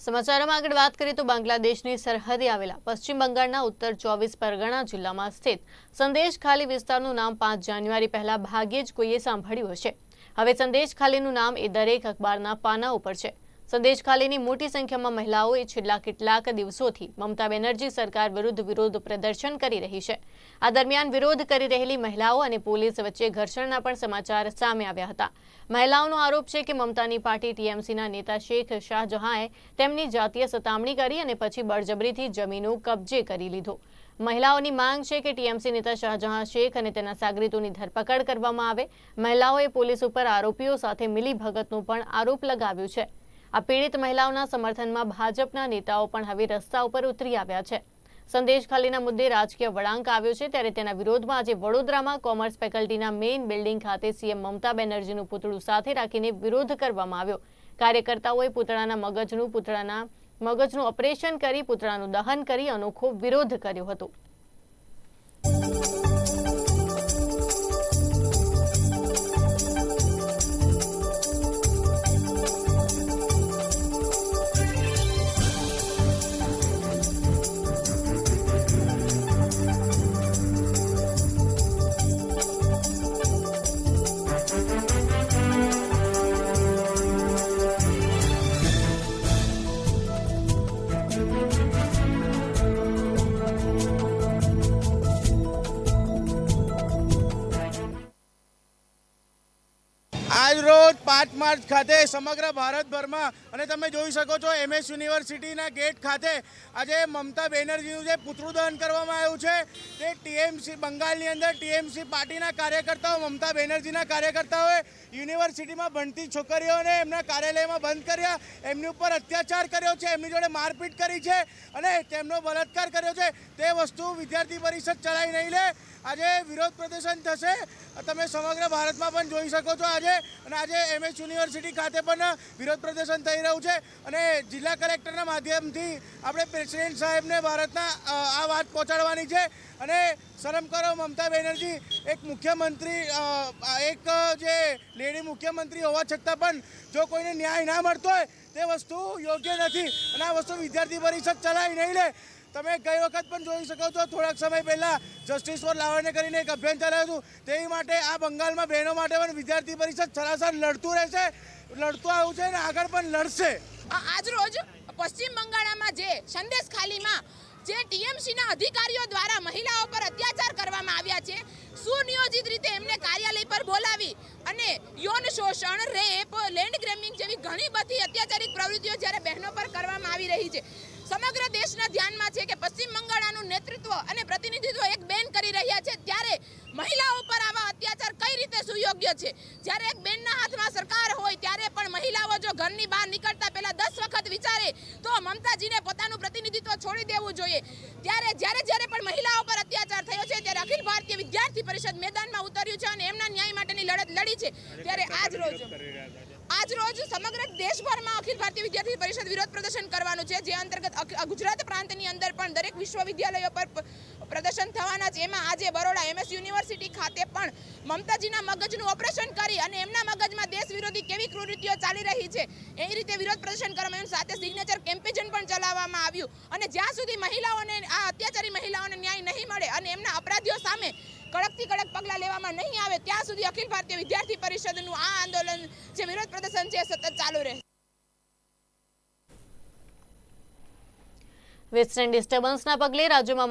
સમાચારોમાં આગળ વાત કરીએ તો બાંગ્લાદેશની સરહદે આવેલા પશ્ચિમ બંગાળના ઉત્તર ચોવીસ પરગણા જિલ્લામાં સ્થિત સંદેશ ખાલી વિસ્તારનું નામ પાંચ જાન્યુઆરી પહેલા ભાગ્યે જ કોઈએ સાંભળ્યું હશે. હવે સંદેશ ખાલીનું નામ એ દરેક અખબારના પાના ઉપર છે. સંદેશ ખાલીની મોટી સંખ્યામાં મહિલાઓએ છેલ્લા કેટલાક દિવસોથી મમતા બેનર્જી સરકાર વિરુદ્ધ વિરોધ પ્રદર્શન કરી રહી છે. આ દરમિયાન વિરોધ કરી રહેલી મહિલાઓ અને પોલીસ વચ્ચે ઘર્ષણના પણ સમાચાર સામે આવ્યા હતા. મહિલાઓનો આરોપ છે કે મમતાની પાર્ટી ટીએમસીના નેતા શેખ શાહજહાંએ તેમની જાતીય સતામણી કરી અને પછી બળજબરીથી જમીનો કબજે કરી લીધો. મહિલાઓની માંગ છે કે ટીએમસી નેતા શાહજહાં, શેખ અને તેના સાગરીતોની ધરપકડ કરવામાં આવે. મહિલાઓએ પોલીસ ઉપર આરોપીઓ સાથે મિલીભગતનો પણ આરોપ લગાવ્યો છે. આ પીડિત મહિલાઓના સમર્થનમાં ભાજપના નેતાઓ પણ હવે રસ્તા ઉપર ઉતરી આવ્યા છે. સંદેશ ખાલીના મુદ્દે રાજકીય વળાંક આવ્યો છે, ત્યારે તેના વિરોધમાં આજે વડોદરામાં કોમર્સ ફેકલ્ટીના મેઇન બિલ્ડિંગ ખાતે સીએમ મમતા બેનર્જીનું પૂતળું સાથે રાખીને વિરોધ કરવામાં આવ્યો. કાર્યકર્તાઓએ પૂતળાના મગજનું પૂતળાના મગજનું ઓપરેશન કરી, પૂતળાનું દહન કરી અનોખો વિરોધ કર્યો હતો. આજ રોજ પાંચ માર્ચ ખાતે સમગ્ર ભારતભરમાં અને તમે જોઈ શકો છો એમએસ યુનિવર્સિટીના ગેટ ખાતે આજે મમતા બેનર્જીનું જે પુતળું દહન કરવામાં આવ્યું છે, તે ટીએમસી બંગાળની અંદર ટીએમસી પાર્ટીના કાર્યકર્તાઓ, મમતા બેનર્જીના કાર્યકર્તાઓએ યુનિવર્સિટીમાં ભણતી છોકરીઓને એમના કાર્યાલયમાં બંધ કર્યા, એમની ઉપર અત્યાચાર કર્યો છે, એમની જોડે મારપીટ કરી છે અને તેમનો બલાત્કાર કર્યો છે. તે વસ્તુ વિદ્યાર્થી પરિષદ ચલાવી નહીં લે. આજે વિરોધ પ્રદર્શન થશે. તમે સમગ્ર ભારતમાં પણ જોઈ શકો છો. આજે અને આજે એમએસ યુનિવર્સિટી ખાતે પણ વિરોધ પ્રદર્શન થઈ રહ્યું છે અને જિલ્લા કલેક્ટરના માધ્યમથી આપણે પ્રેસિડેન્ટ સાહેબને ભારતના આ વાત પહોંચાડવાની છે અને શરમ કરો મમતા બેનર્જી, એક મુખ્યમંત્રી એક જે લેડી મુખ્યમંત્રી હોવા છતાં પણ જો કોઈને ન્યાય ના મળતો હોય તે વસ્તુ યોગ્ય નથી અને આ વસ્તુ વિદ્યાર્થી પરિષદ ચલાવી નહીં લે. તમે ગઈ વખત પણ જોઈ શકો છો, થોડાક સમય પહેલાં જસ્ટિસ ફોર લાવાને કરીને એક અભિયાન ચલાવ્યું હતું. તેની માટે આ બંગાળમાં બહેનો માટે પણ વિદ્યાર્થી પરિષદ સરાસર લડતું રહેશે, લડતું આવ્યું છે અને આગળ પણ લડશે. આ- આજરોજ પશ્ચિમ બંગાળમાં જે સંદેશ ખાલીમાં જે ટીએમસીના અધિકારીઓ દ્વારા મહિલાઓ પર અત્યાચાર કરવામાં આવ્યા છે, સુનિયોજિત રીતે એમને કાર્યાલય પર બોલાવી અને યૌન શોષણ, રેપ, લેન્ડ ગ્રેમિંગ જેવી ઘણી બધી અત્યાચારિક પ્રવૃત્તિઓ જ્યારે બહેનો પર કરવામાં આવી રહી છે. સમગ્ર દેશના ધ્યાનમાં છે કે પશ્ચિમ બંગાળનું નેતૃત્વ અને પ્રતિનિધિત્વ એક બેન કરી રહ્યા છે. ત્યારે મહિલાઓ પર આવા અત્યાચાર કઈ રીતે સુયોગ્ય છે? જ્યારે એક બેનના હાથમાં સરકાર હોય, ત્યારે પણ મહિલાઓ જો ઘરની બહાર નીકળતા પહેલા દસ વખત વિચારે, તો મમતાજીને પોતાનું પ્રતિનિધિત્વ છોડી દેવું જોઈએ. ત્યારે જ્યારે જ્યારે પણ મહિલાઓ પર અત્યાચાર થયો છે ત્યારે અખિલ ભારતીય વિદ્યાર્થી પરિષદ મેદાનમાં ઉતર્યું છે અને એમના ન્યાય માટેની લડત લડી છે. ત્યારે આજ રોજ આજ? રોજ સમગ્ર દેશભરમાં અખિલ ભારતીય વિદ્યાર્થી પરિષદ વિરોધ પ્રદર્શન કરવાનું છે જે અંતર્ગત ગુજરાત પ્રાંતની અંદર પણ દરેક વિશ્વવિદ્યાલયો પર પ્રદર્શન થવાના છે. એમાં આજે બરોડા એમએસ યુનિવર્સિટી ખાતે પણ મમતાજીના મગજનું ઓપરેશન કરી અને એમના મગજમાં દેશ વિરોધી કેવી કૃતિઓ ચાલી રહી છે એ રીતે વિરોધ પ્રદર્શન કરવામાં સાથે સિગ્નેચર કેમ્પેજન પણ ચલાવવામાં આવ્યું. અને જ્યાં સુધી મહિલાઓને આ અત્યાચારી મહિલાઓને ન્યાય નહીં મળે અને એમના અપરાધીઓ સામે કડકથી કડક પગલાં લેવામાં નહીં આવે, ત્યાં સુધી અખિલ ભારતીય વિદ્યાર્થી પરિષદનું આ આંદોલન જે વિરોધ પ્રદર્શન છે સતત ચાલુ રહેશે. વેસ્ટર્ન ડિસ્ટર્બન્સના પગલે રાજ્યમાં